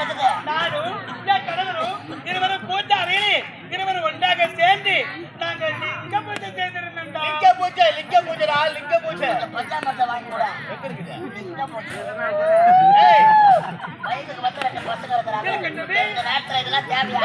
நானும் என் கணவரும் இருவரும் பூஜாரில் இருவரும் ஒன்றாக சேர்ந்து நாங்கள் லிங்க பூஜை செய்திருந்தோம். லிங்க பூஜை லிங்க பூஜைடா லிங்க பூஜை. இந்த பஞ்சாமத்தை வாங்கி கூட எங்க இருக்குது? இந்த போட்டு. ஏய்! வயசுக்கு வந்து ரெண்டு பசங்க இருக்கிறாங்க. இந்த நேரத்துல இதெல்லாம் தேவையா?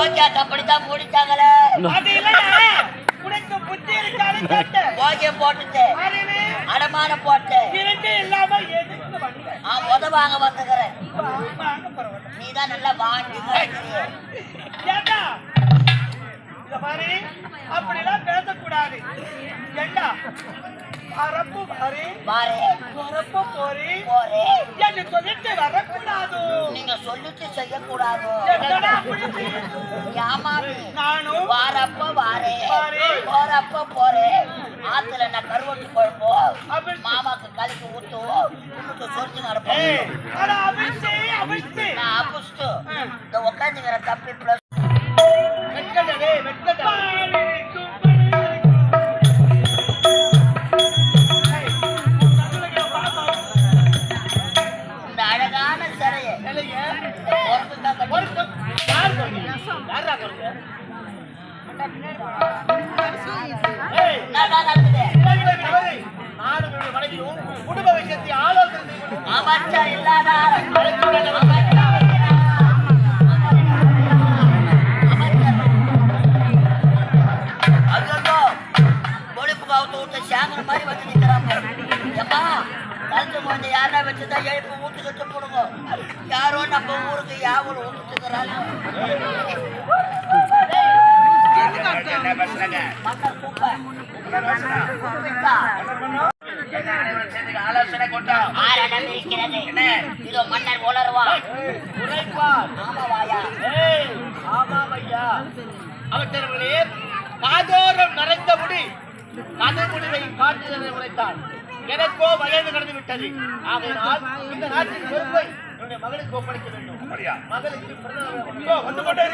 ஓகே அப்படித்தான் முடிச்சாங்களே. அது இல்லையா? உனக்கு புத்தி. ஓகே போட்டுட்டு அடமானம் போட்டு. இரண்டு இல்லாம எதுக்கு வந்த? நான் உத வாங்க வந்துக்கிறேன். நீ தான் நல்லா வாங்கி ஏண்டா, இத பாரு, அப்படிலாம் பேசக்கூடாது. ஏண்டா? அரப்பு பாரு பாரு வரப்பு போரு என்று சொல்லிட்டு வரக்கூடாது. நீங்க சொல்லிட்டு செய்யக்கூடாது? ஏமாமி நானும் வாரப்ப வாரேன். போறப்ப போறேன் ஆத்துல நான் கருவட்டு குழப்போம் மாமாக்கு கலக்கி ஊத்துவோம் உங்களுக்கு நடப்போம். நான் அப்புஸ்டு ஆ. இந்த உட்காந்துக்கிற தப்பி நானும் மனைவியும் குடும்ப விஷயத்தை ஆலோசனை இல்லாத? யாரை வச்சுதான் எழுப்பு ஊத்துக்கிட்டு போடுங்க. யாரோ நம்ம ஊருக்கு யாவலும் ஊத்துக்கிறாங்க. ஆலோசனை கொண்டா இதோ மன்னர் உணர்வா உரைப்பார் ஆமாவாயா ஏய் ஆமாம் காதோரம் முடி கதை முடிவை காட்டுதலை உரைத்தான் எனக்கோ வயது கடந்து விட்டது ஆகையால் இந்த நாட்டின் பொறுப்பை மகளுக்கு ஒப்படைக்க வேண்டும். மகளுக்கு வந்து கொண்டே